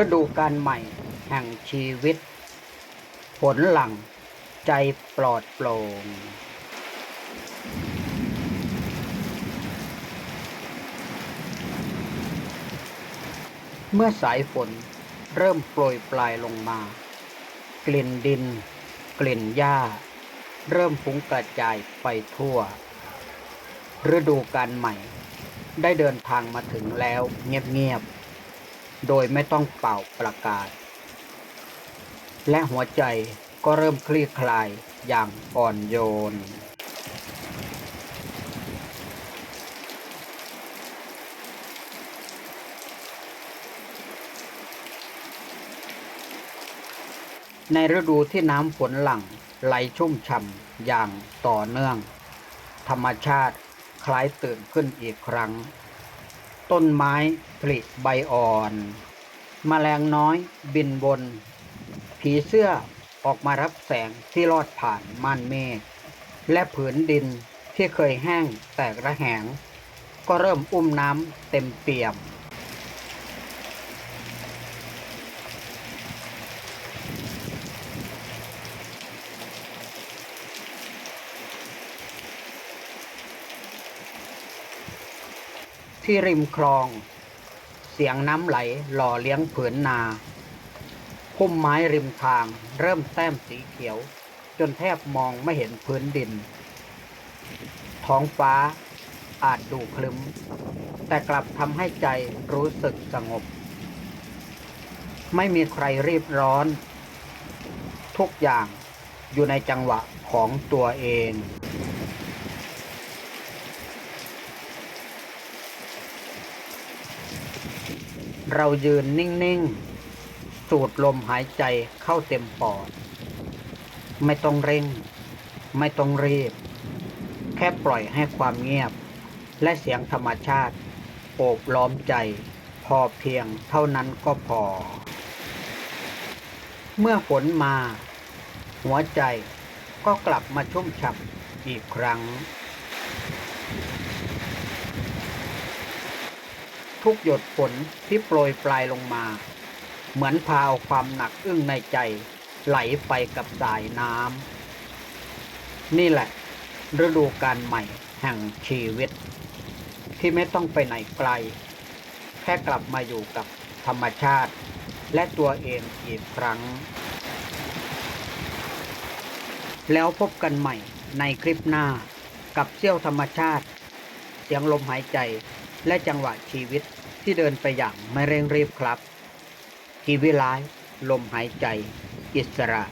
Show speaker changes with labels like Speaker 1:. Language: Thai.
Speaker 1: ฤดูกาลใหม่แห่งชีวิต ผลหลังใจปลอดโปร่งเมื่อสายฝนเริ่มโปรยปลายลงมา กลิ่นดิน กลิ่นหญ้า เริ่มฟุ้งกระจายไปทั่ว ฤดูกาลใหม่ ได้เดินทางมาถึงแล้วเงียบๆ โดยไม่ต้องเป่าประกาศ และหัวใจก็เริ่มคลี่คลายอย่างอ่อนโยน ในฤดูที่น้ำฝนหลั่งไหลชุ่มฉ่ำอย่างต่อเนื่อง ธรรมชาติคล้ายตื่นขึ้นอีกครั้ง ต้นไม้ผลิใบอ่อนแมลงน้อยบินบน ผีเสื้อออกมารับแสงที่ลอดผ่านม่านเมฆและผืนดินที่เคยแห้งแตกระแหง ก็เริ่มอุ้มน้ำเต็มเปี่ยม ที่ริมคลอง เสียงน้ำไหลหล่อเลี้ยงผืนนาพุ่มไม้ริมทางเริ่มแต้มสีเขียว จนแทบมองไม่เห็นพื้นดิน ท้องฟ้าอาจดูคลึ้ม แต่กลับทำให้ใจรู้สึกสงบ ไม่มีใครรีบร้อน ทุกอย่างอยู่ในจังหวะของตัวเอง เรายืนนิ่ง ๆ สูดลมหายใจเข้าเต็มปอด ไม่ต้องเร่ง ไม่ต้องรีบ แค่ปล่อยให้ความเงียบ และเสียงธรรมชาติ โอบล้อมใจ พอเพียงเท่านั้นก็พอ เมื่อฝนมา หัวใจก็กลับมาชุ่มฉ่ำอีกครั้ง ทุกหยดฝนที่โปรยปลายลงมา เหมือนพาเอาความหนักอึ้งในใจ ไหลไปกับสายน้ำนี่แหละ ฤดูการใหม่แห่งชีวิต ที่ไม่ต้องไปไหนไกล แค่กลับมาอยู่กับธรรมชาติ และตัวเองอีกครั้ง แล้วพบกันใหม่ในคลิปหน้ากับเซี่ยวธรรมชาติ เสียงลมหายใจ และจังหวะชีวิตที่เดินไปอย่างไม่เร่งรีบครับทีวิไลลมหายใจ อิสระ